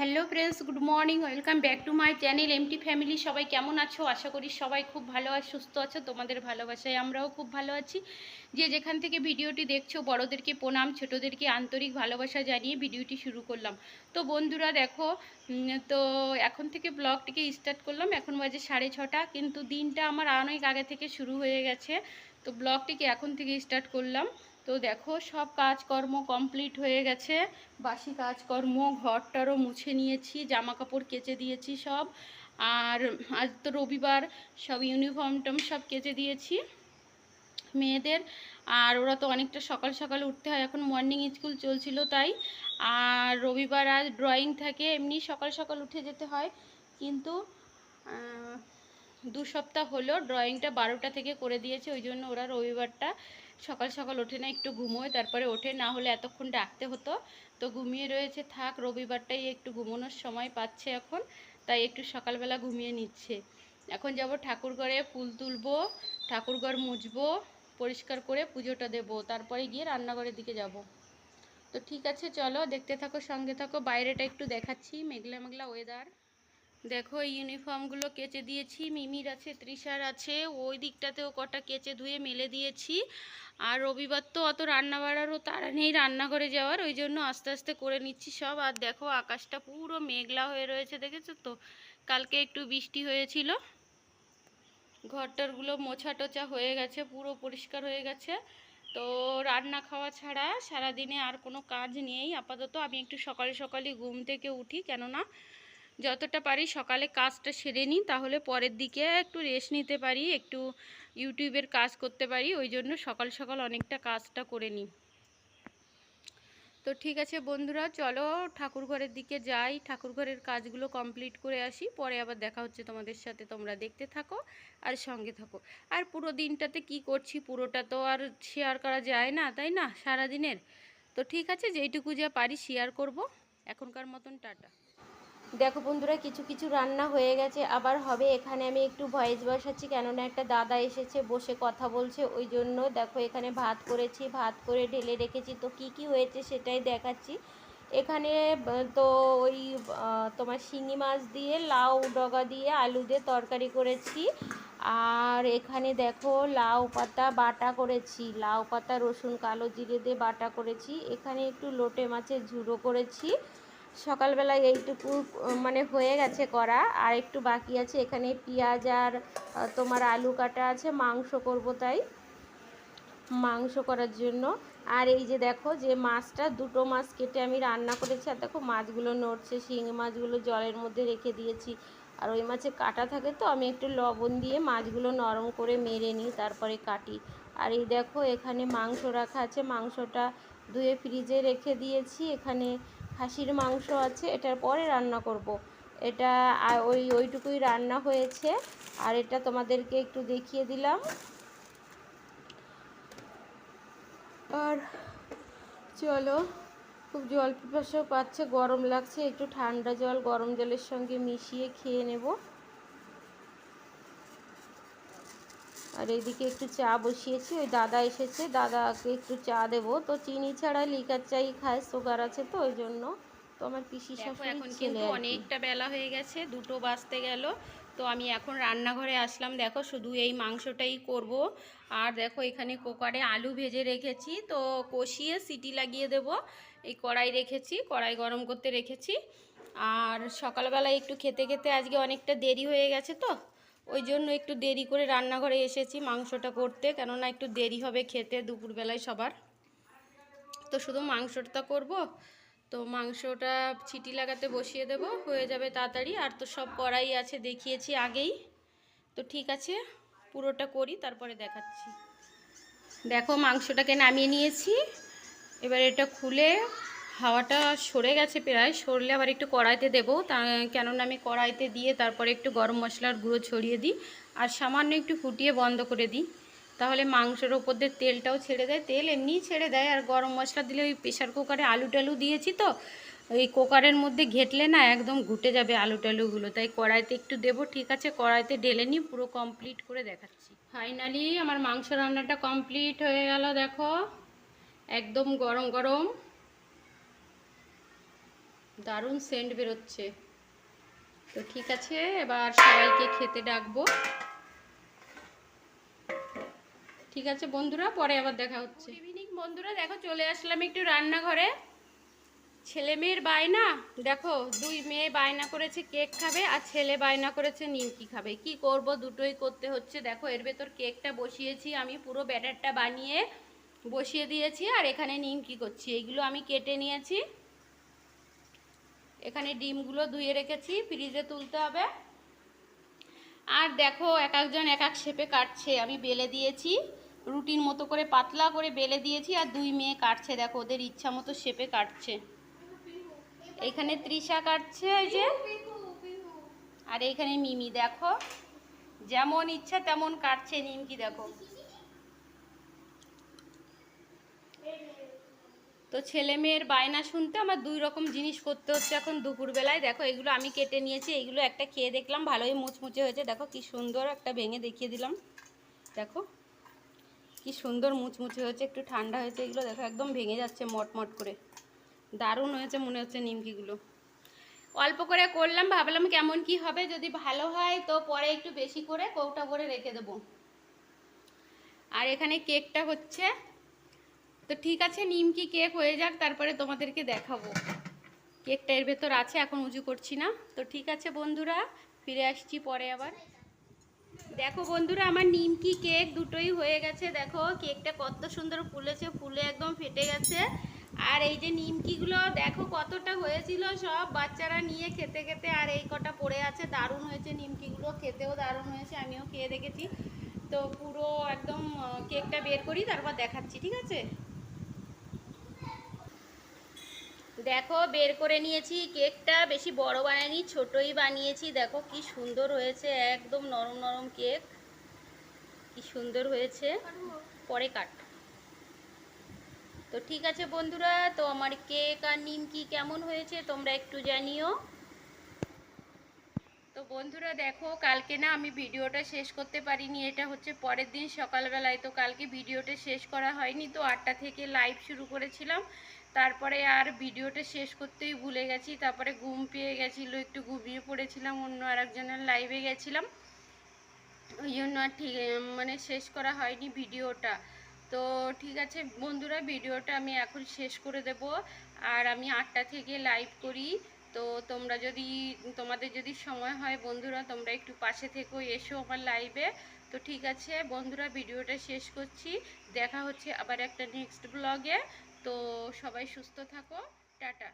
Hello friends, good morning, welcome back to my channel MT family. সবাই কেমন আছো? আশা করি সবাই খুব ভালো আর সুস্থ আছো। তোমাদের ভালোবাসায় আমরাও খুব ভালো আছি। যে যেখান থেকে ভিডিওটি দেখছ, বড়োদেরকে প্রণাম, ছোটোদেরকে আন্তরিক ভালোবাসা জানিয়ে ভিডিওটি শুরু করলাম। তো বন্ধুরা দেখো তো এখন থেকে ব্লগটিকে স্টার্ট করলাম। এখন বাজে সাড়ে ছটা, কিন্তু দিনটা আমার অনেক আগে থেকে শুরু হয়ে গেছে। তো ব্লগটিকে এখন থেকে স্টার্ট করলাম। তো দেখো, সব কাজকর্ম কমপ্লিট হয়ে গেছে। বাসি কাজকর্ম, ঘরটারও মুছে নিয়েছি জামা কাপড় কেচে দিয়েছি সব। আর আজ তো রবিবার, সব ইউনিফর্ম টম সব কেচে দিয়েছি মেয়েদের। আর ওরা তো অনেকটা সকাল সকাল উঠতে হয়, এখন মর্নিং স্কুল চলছিল তাই। আর রবিবার আজ ড্রয়িং থাকে, এমনি সকাল সকাল উঠে যেতে হয়। কিন্তু দু সপ্তাহ হলো ড্রয়িংটা বারোটা থেকে করে দিয়েছে, ওই জন্য ওরা রবিবারটা সকাল সকাল ওঠে না, একটু ঘুমোয়, তারপরে ওঠে, না হলে এতক্ষণ ডাকতে হতো। তো ঘুমিয়ে রয়েছে, থাক, রবিবারটাই একটু ঘুমানোর সময় পাচ্ছে এখন, তাই একটু সকালবেলা ঘুমিয়ে নিচ্ছে। এখন যাব ঠাকুর ঘরে ফুল তুলবো ঠাকুর ঘর মুছবো, পরিষ্কার করে পুজোটা দেবো, তারপরে গিয়ে রান্নাঘরের দিকে যাব। তো ঠিক আছে, চলো, দেখতে থাকো, সঙ্গে থাকো, বাইরেটা একটু দেখাচ্ছি, মেঘলা মেঘলা ওয়েদার দেখো, এই ইউনিফর্মগুলো কেচে দিয়েছি। মিমির আছে, তৃষার আছে। ওই দিকটাতেও কটা কেচে ধুয়ে মেলে দিয়েছি। আর রবিবার তো অত রান্না বাড়ারও তাড়া নেই রান্নাঘরে যাওয়ার, ওই জন্য আস্তে আস্তে করে নিচ্ছি সব। আর দেখো, আকাশটা পুরো মেঘলা হয়ে রয়েছে, দেখেছ তো? কালকে একটু বৃষ্টি হয়েছিল। ঘরটারগুলো মোছা টোচা হয়ে গেছে, পুরো পরিষ্কার হয়ে গেছে। তো রান্না খাওয়া ছাড়া সারাদিনে আর কোনো কাজ নেই। আপাতত আমি একটু সকালে সকালে ঘুম থেকে উঠি, কেননা যতটা পারি সকালে কাজটা সেরে নিই, তাহলে পরের দিকে একটু রেস্ট নিতে পারি, একটু ইউটিউবের কাজ করতে পারি, ওই জন্য সকাল সকাল অনেকটা কাজটা করে নিই। তো ঠিক আছে বন্ধুরা, চলো ঠাকুর ঘরের দিকে যাই, ঠাকুর ঘরের কাজগুলো কমপ্লিট করে আসি, পরে আবার দেখা হচ্ছে তোমাদের সাথে, তোমরা দেখতে থাকো আর সঙ্গে থাকো। আর পুরো দিনটাতে কি করছি, পুরোটা তো আর শেয়ার করা যায় না, তাই না সারা দিনের তো ঠিক আছে, যেইটুকু যা পারি শেয়ার করব। এখনকার মতন টাটা। দেখো বন্ধুরা, কিছু কিছু রান্না হয়ে গেছে, আবার হবে। এখানে আমি একটু ভয়েস বসাচ্ছি, কেননা একটা দাদা এসেছে, বসে কথা বলছে, ওই জন্য দেখো এখানে ভাত করেছি, ভাত করে ঢেলে রেখেছি। তো কি কি হয়েছে সেটাই দেখাচ্ছি। এখানে তো ওই তোমার শিঙি মাছ দিয়ে, লাউ ডগা দিয়ে আলু দিয়ে তরকারি করেছি। আর এখানে দেখো লাউ পাতা বাটা করেছি, লাউ পাতা, রসুন, কালো জিরে দিয়ে বাটা করেছি। এখানে একটু লোটে মাছের ঝুড়ো করেছি। সকালবেলায় এইটুকু মানে হয়ে গেছে করা। আর একটু বাকি আছে, এখানে পেঁয়াজ আর তোমার আলু কাটা আছে, মাংস করব তাই। মাংস করার জন্য। আর এই যে দেখো যে মাছটা, দুটো মাছ কেটে আমি রান্না করেছি। আর দেখো মাছগুলো নড়ছে শিঙি মাছগুলো জলের মধ্যে রেখে দিয়েছি। আর ওই মাছে কাটা থাকে তো, আমি একটু লবণ দিয়ে মাছগুলো নরম করে মেরে নিই, তারপরে কাটি। আর এই দেখো এখানে মাংস রাখা আছে, মাংসটা ধুয়ে ফ্রিজে রেখে দিয়েছি। এখানে খাসির মাংস আছে, এটার পরে রান্না করব। এটা ওই, ওইটুকুই রান্না হয়েছে। আর এটা তোমাদেরকে একটু দেখিয়ে দিলাম। আর চলো, খুব জল পিপাসাও পাচ্ছে, গরম লাগছে, একটু ঠান্ডা জল, গরম জলের সঙ্গে মিশিয়ে খেয়ে নেব। আর এইদিকে একটু চা বসিয়েছি ওই দাদা এসেছে দাদাকে একটু চা দেবো। তো চিনি ছাড়া লিকার চাই খায় সুগার আছে তো ওই জন্য। তো আমার পিসি এখন কিন্তু অনেকটা বেলা হয়ে গেছে দুটো বাজতে গেল। তো আমি এখন রান্নাঘরে আসলাম। দেখো শুধু এই মাংসটাই করব। আর দেখো এখানে কুকারে আলু ভেজে রেখেছি। তো কষিয়ে সিটি লাগিয়ে দেব। এই কড়াই রেখেছি কড়াই গরম করতে রেখেছি। আর সকালবেলায় একটু খেতে খেতে আজকে অনেকটা দেরি হয়ে গেছে তো। ওই জন্য একটু দেরি করে রান্নাঘরে এসেছি মাংসটা করতে, কেননা একটু দেরি হবে খেতে দুপুরবেলায় সবার। তো শুধু মাংসটা করব, তো মাংসটা ছিটি লাগাতে বসিয়ে দেব, হয়ে যাবে তাড়াতাড়ি। আর তো সব করাই আছে, দেখিয়েছি আগেই। তো ঠিক আছে, পুরোটা করি, তারপরে দেখাচ্ছি। দেখো মাংসটাকে নামিয়ে নিয়েছি। এবার এটা খুলে হাওয়াটা সরে গেছে প্রায়, সরলে আবার একটু কড়াইতে দেবো। তা কেননা আমি কড়াইতে দিয়ে তারপরে একটু গরম মশলার গুঁড়ো ছড়িয়ে দিই আর সামান্য একটু ফুটিয়ে বন্ধ করে দিই। তাহলে মাংসের ওপর দিয়ে তেলটাও ছেড়ে দেয়। তেল এমনিই ছেড়ে দেয় আর গরম মশলা দিলে ওই প্রেশার কুকারে আলু টালু দিয়েছি তো, ওই কুকারের মধ্যে ঘেটলে না একদম ঘুটে যাবে আলু টালুগুলো তাই কড়াইতে একটু দেবো, ঠিক আছে? কড়াইতে ঢেলে নিই পুরো কমপ্লিট করে দেখাচ্ছি। ফাইনালি আমার মাংস রান্নাটা কমপ্লিট হয়ে গেল, দেখো। একদম গরম গরম দারুণ সেন্ট বেরোচ্ছে। তো ঠিক আছে, এবার সবাইকে খেতে ডাকবো। ঠিক আছে বন্ধুরা, পরে আবার দেখা হচ্ছে। ইভিনিং বন্ধুরা, দেখো চলে আসলাম একটু রান্নাঘরে। ছেলে মেয়ের বায়না, দেখো দুই মেয়ে বায়না করেছে কেক খাবে আর ছেলে বায়না করেছে নিমকি খাবে। কি করব, দুটোই করতে হচ্ছে। দেখো এর ভেতর কেকটা বসিয়েছি, আমি পুরো ব্যাটারটা বানিয়ে বসিয়ে দিয়েছি আর এখানে নিমকি করছি। এইগুলো আমি কেটে নিয়েছি। এখানে ডিমগুলো ধুয়ে রেখেছি, ফ্রিজে তুলতে হবে। আর দেখো, এক একজন এক এক শেপে কাটছে, আমি বেলে দিয়েছি। রুটির মতো করে পাতলা করে বেলে দিয়েছি আর দুই মেয়ে কাটছে, দেখো, ওদের ইচ্ছা মতো শেপে কাটছে। এখানে তৃষা কাটছে, এই যে। আর এইখানে মিমি, দেখো, যেমন ইচ্ছা তেমন কাটছে, নিমকি, দেখো। তো ছেলে মেয়ের বায়না শুনতে আমার দুই রকম জিনিস করতে হচ্ছে এখন দুপুরবেলায়। দেখো, এগুলো আমি কেটে নিয়েছি, এগুলো একটা খেয়ে দেখলাম, ভালোই মুচমুচে হয়েছে। দেখো, কি সুন্দর একটা ভেঙে দেখিয়ে দিলাম। দেখো, কি সুন্দর মুচমুচে হয়েছে, একটু ঠান্ডা হয়েছে এগুলো। দেখো, একদম ভেঙে যাচ্ছে মটমট করে। দারুণ হয়েছে মনে হচ্ছে নিমকিগুলো। অল্প করে করলাম, ভাবলাম কেমন কি হবে, যদি ভালো হয় তো পরে একটু বেশি করে কৌটা করে রেখে দেবো। আর এখানে কেকটা হচ্ছে তো ঠিক আছে, নিমকি কেক হয়ে যাক, তারপরে তোমাদেরকে দেখাবো। কেকটা এর ভেতর আছে, এখন উঁচু করছি না। তো ঠিক আছে বন্ধুরা, ফিরে আসছি পরে আবার। দেখো বন্ধুরা, আমার নিমকি কেক দুটোই হয়ে গেছে। দেখো, কেকটা কত সুন্দর ফুলেছে, ফুলে একদম ফেটে গেছে। আর এই যে নিমকিগুলো, দেখো কতটা হয়েছিল সব বাচ্চারা নিয়ে খেতে খেতে। আর এই কটা পড়ে আছে, দারুণ হয়েছে নিমকিগুলো। খেতেও দারুণ হয়েছে, আমিও খেয়ে দেখেছি। তো পুরো একদম কেকটা বের করি, তারপর দেখাচ্ছি, ঠিক আছে? দেখো, বের করে নিয়েছি। কেকটা বেশি বড় বানাইনি, ছোটই বানিয়েছি। দেখো কি সুন্দর হয়েছে, একদম নরম নরম কেক। কি সুন্দর হয়েছে। পরে কাট। তো ঠিক আছে বন্ধুরা, তো আমার কেক আর নিমকি কেমন হয়েছে তোমরা একটু জানিও। তো বন্ধুরা দেখো, কালকে না আমি ভিডিওটা শেষ করতে পারিনি, এটা হচ্ছে পরের দিন সকালবেলায়। তো কালকে ভিডিওটা শেষ করা হয়নি, তো আটটা থেকে লাইভ শুরু করেছিলাম। তারপরে আর ভিডিওটা শেষ করতেই ভুলে গেছি। তারপরে ঘুম পেয়ে গেছিল, একটু ঘুমিয়ে পড়েছিলাম, অন্য আরেকজনের লাইভে গেছিলাম। ওই জন্য আর ঠিক মানে শেষ করা হয়নি ভিডিওটা। তো ঠিক আছে বন্ধুরা, ভিডিওটা আমি এখন শেষ করে দেব। আর আমি আটটা থেকে লাইভ করি। তো তোমরা যদি, তোমাদের যদি সময় হয় বন্ধুরা, তোমরা একটু পাশে থেকো, এসো আমার লাইভে তো ঠিক আছে বন্ধুরা, ভিডিওটা শেষ করছি। দেখা হচ্ছে আবার একটা নেক্সট ব্লগে তো সবাই সুস্থ থাকো টাটা।